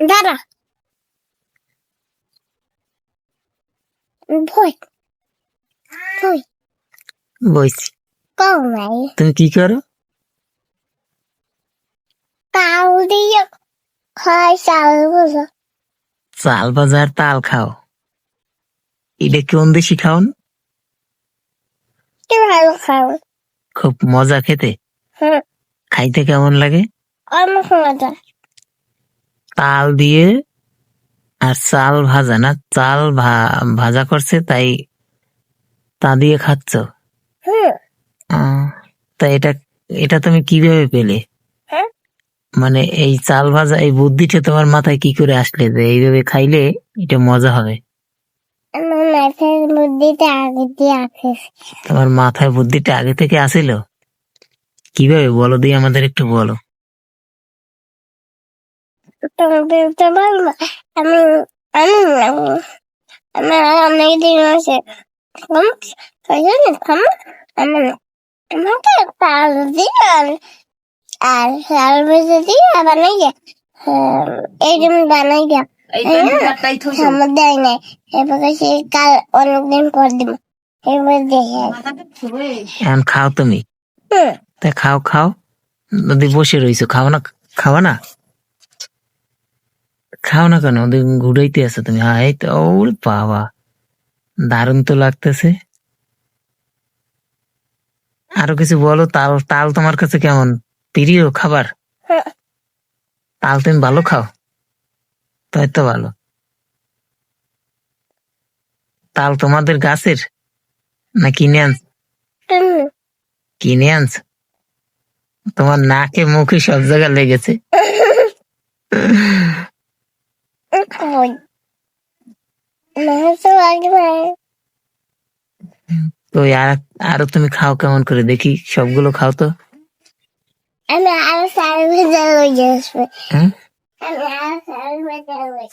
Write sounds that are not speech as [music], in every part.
দাঁড়া। ভয়। ভয়। বইছি। কম নাই তুমি কি করো? তাল দিয়ে খাই চাল বুঝো চাল বাজার তাল খাও। এটা কোন দেশি খাওন? ভালো খাও? খুব মজা খেতে। হুম খাইতে কেমন লাগে? অনেক মজা। তাল দিয়ে আর চাল ভাজা না চাল ভাজা করছে তাই তা দিয়ে খাচ্ছ? আহ, তা এটা এটা তুমি কীভাবে পেলে? হ্যাঁ। মানে এই চাল ভাজা এই বুদ্ধিটা তোমার মাথায় কি করে আসলে যে এইভাবে খাইলে এটা মজা হবে? আমার মাথার বুদ্ধিটা আগে দিয়ে আসিস তোমার মাথায় বুদ্ধিটা আগে থেকে আসিল? কীভাবে বলো দিয়ে আমাদের একটু বলো। তোমাদের তো আমি আমি আমার অনেক দিন আছে আমাকে আর ভেজে দিয়ে বানাই দেয় নাই এবার সে কাল অনেকদিন পর দিব এবার দেখে এখন খাও তুমি। তা খাও খাও। যদি বসে রইছো খাও না খাওয়া না? খাও না কেন? ঘুরাইতে আছে তুমি। হ্যাঁ এই তো ওরে বাবা। দারুণ তো লাগতেছে। আরও কিছু বলো, তাল তাল তোমার কাছে কেমন? প্রিয় খাবার? তাল তুমি ভালো খাও? তাই তো ভালো। তাল তোমাদের গাছের? না কিনে আনছ? কিনে আনছ? তোমার নাকে মুখে সব জায়গায় লেগেছে। তো আর আরও তুমি খাও কেমন করে? দেখি সবগুলো খাও তো। আমি আরও চাল ভেজে লই আসবে হ্যাঁ? আমি আরও চাল ভেজে লই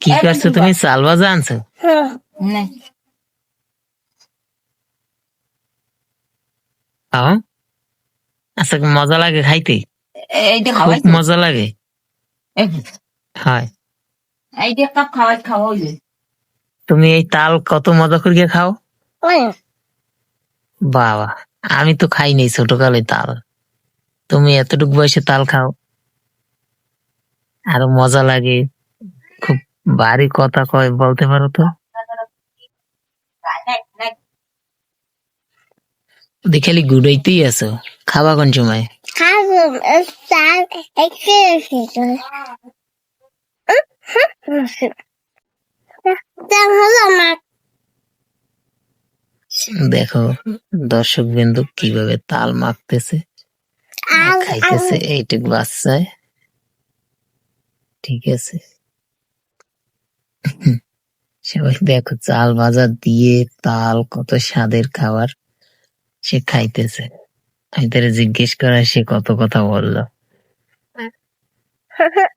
কি করছ তুমি? চাল ভাজা আনছো? হুম খাও। আচ্ছা মজা লাগে খাইতে? এইটা খুব মজা লাগে। হয়। এইটা কাপ খাওয়াই খাওয়াই তুমি এই তাল কত মজা করিয়া খাও? বাবা আমি তো খাই নাই ছোটকালে তাল। তুমি এতটুকু বয়সে তাল খাও। আরও মজা লাগে। খুব ভারী কথা কয় বলতে পারো তো? দেখালি ঘুরাইতেই আছো। খাবা কোন সময়? দেখো দর্শক বিন্দু কীভাবে তাল মাখতেছে খাইতেছে এইটুক বাচ্চায় ঠিক আছে। সবাই দেখো চাল ভাজা দিয়ে তাল কত স্বাদের খাবার সে খাইতেছে। আমি তারা জিজ্ঞেস করা সে কত কথা বলল। [laughs]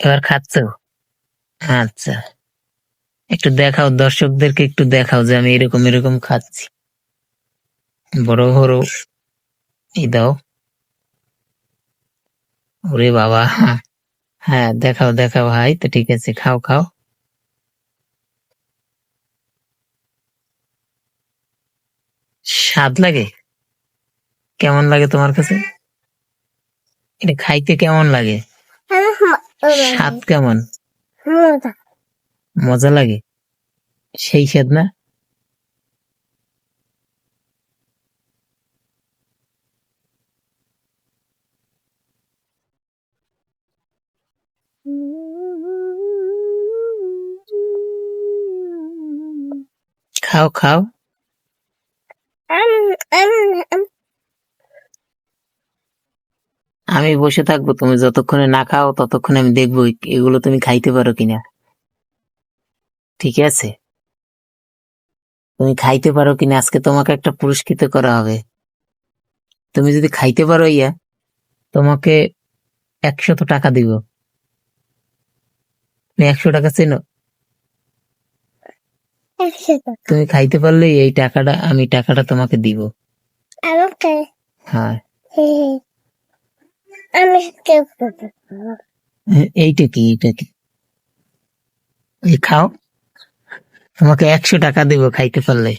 এবার খাচ্ছ? আচ্ছা। একটু দেখাও দর্শকদেরকে একটু দেখাও যে আমি এরকম এরকম খাচ্ছি। বড় বড় এই দাও। ওরে বাবা। হ্যাঁ দেখাও দেখাও ভাই তো ঠিক আছে খাও খাও। স্বাদ লাগে? কেমন লাগে তোমার কাছে? এটা খাইতে কেমন লাগে? স্বাদ কেমন? মজা। মজা লাগে? সেই স্বাদ না? খাও খাও। আমি বসে থাকব তুমি যতক্ষণে না খাও ততক্ষণে আমি দেখব এগুলো তুমি খাইতে পারো কিনা। ঠিক আছে? তুমি খাইতে পারো কিনা? আজকে তোমাকে একটা পুরস্কৃত করা হবে। তুমি যদি খাইতে পারো ইয়া তোমাকে একশত টাকা দিব। তুমি একশো টাকা চেনো? তুমি খাইতে পারলে এই টাকাটা আমি টাকাটা তোমাকে দিব। আমাকে হ্যাঁ। আমি এইটা কি এইটা কি? খাও। তোমাকে একশো টাকা দেবো খাইতে পারলে।